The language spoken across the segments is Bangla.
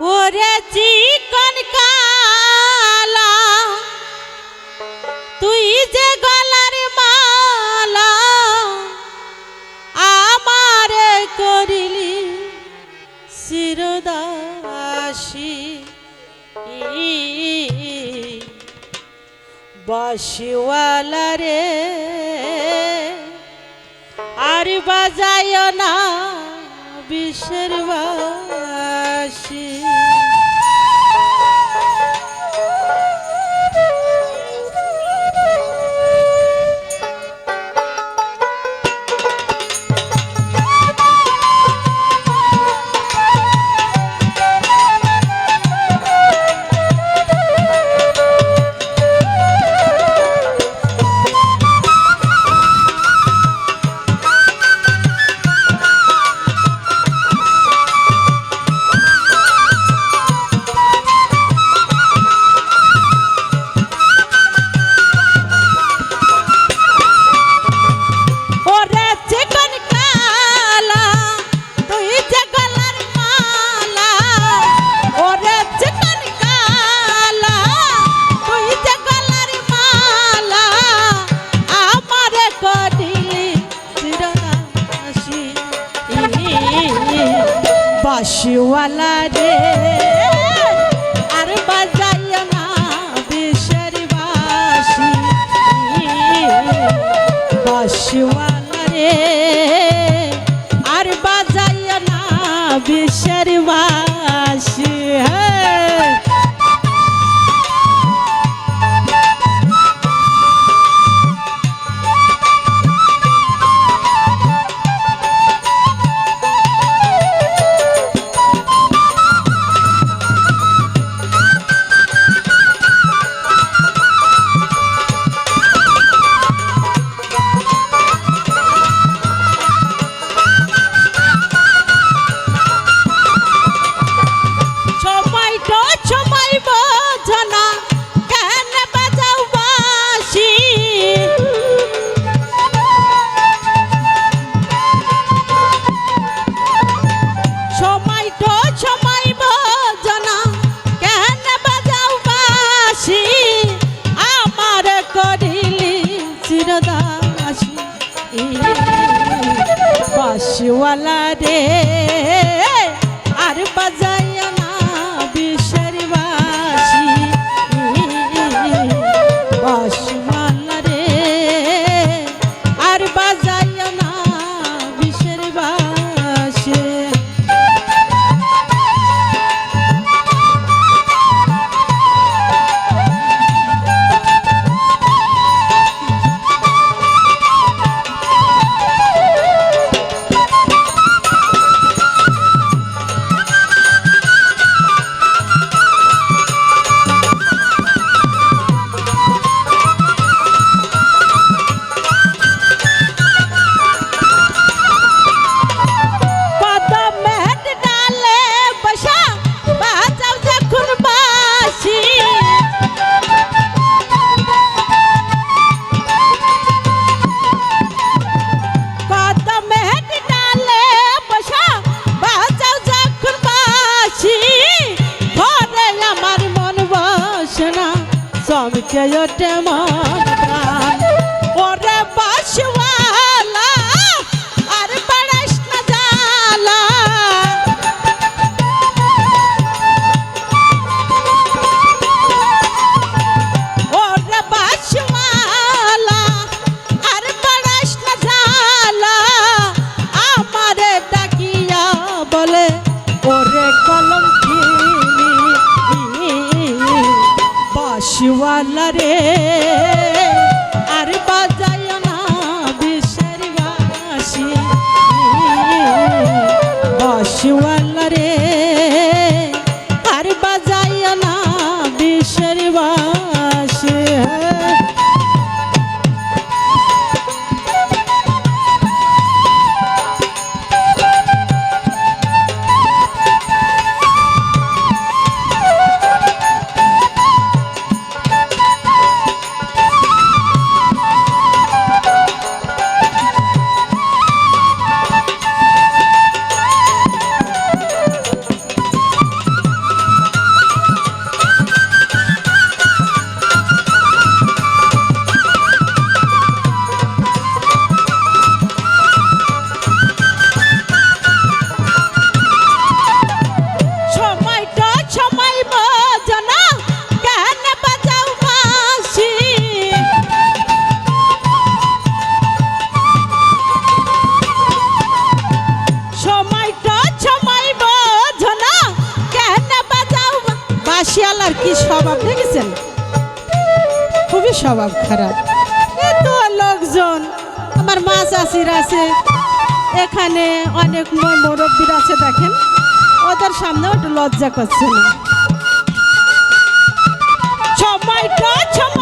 ওরে চিকন কালা, তুই যে গলার মালা আমারে করিলি শিরদাসী। বাসিওয়ালা রে, আর বাজায় না বিশ্বের বা বাসিওয়ালা রে আর বাজাইয়া না বিশ্বের পাশওয়ালা রে আর বাজায় নাম চেয়টে মা আল্লাহ রে স্বভাব খারাপ। এত লোকজন, আমার মা চাষির আছে, এখানে অনেক মুরব্বীর আছে, দেখেন। ওদের সামনে একটু লজ্জা করছে না। সময়টা, সময়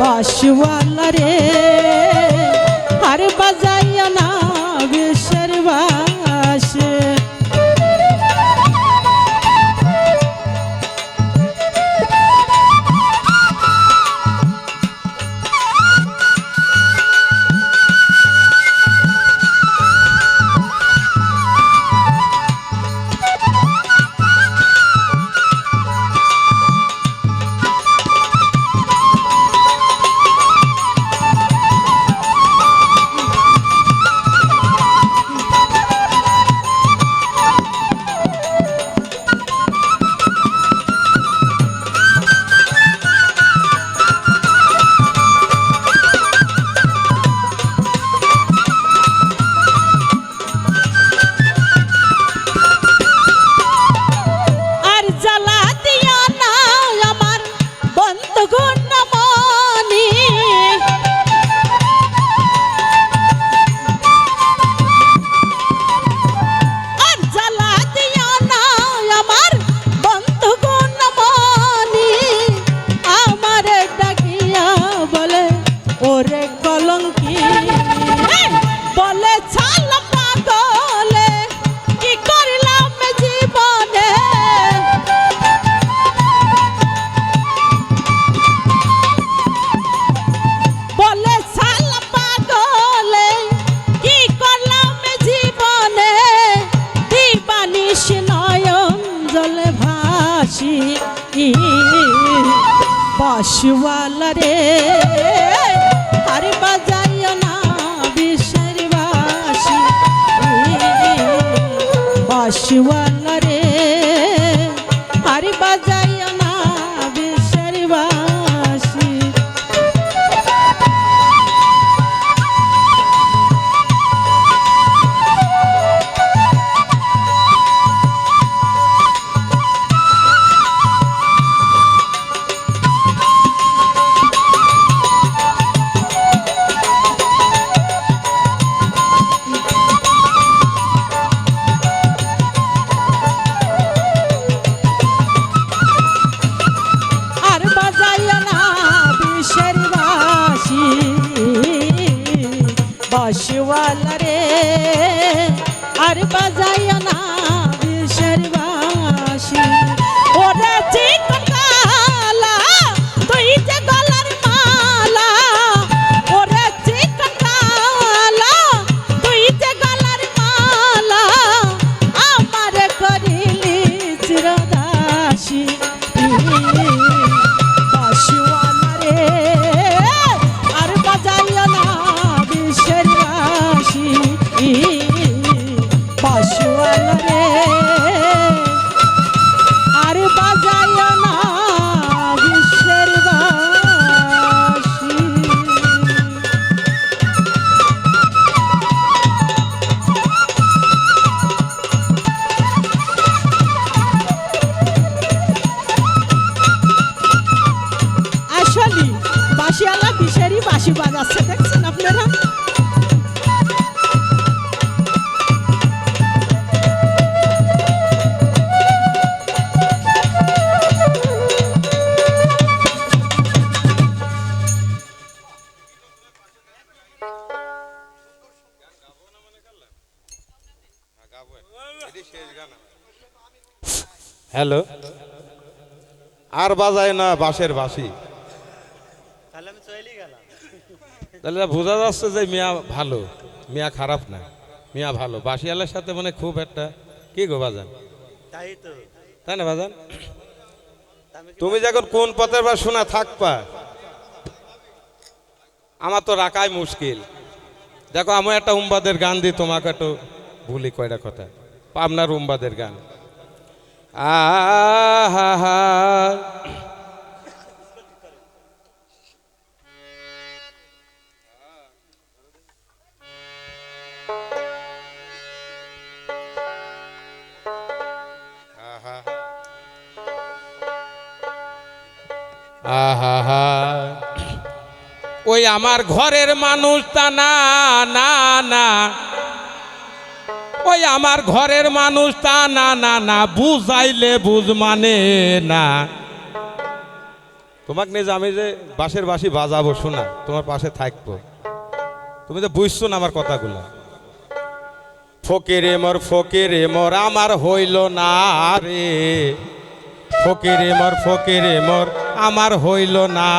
বাসওয়ালা রে। ওরে কলঙ্কি। বলে ছাল পাগলে কি করলাম জীবনে? বলে ছাল পাগলে কি করলাম জীবনে? দিবানিস নয়ন জলে ভাসি বাসওয়ালা রে। you are. হ্যালো। আর বাজায় না বাঁশের বাসি তাহলে বোঝা যাচ্ছে যে মিয়া ভালো মিয়া খারাপ না মিয়া ভালো। বাসিয়ালের সাথে মানে খুব একটা কি গো বাজান? তাই তো। তাই না বাজান? তুমি যখন কোন পথের বা শোনা থাকবা আমার তো রাখাই মুশকিল। দেখো আমি একটা উম্বাদের গান দিই তোমাকে একটু ভুলি কয়টা কথা। পাবনার উম্বাদের গান। আহা ওই আমার ঘরের মানুষ তা না না না। ওই আমার ঘরের মানুষ তা না না না। বুঝাইলে বুঝ মানে না। তোমাকে নিয়ে যে আমি যে বাঁশের বাঁশি বাজাবো, শোনা, তোমার পাশে থাকব। তুমি তো বুঝছ না আমার কথাগুলো। ফকিরে মোর ফকিরে মোর, আমার হইল না রে। ফকিরে মোর ফকিরে মোর। আমার হইল না।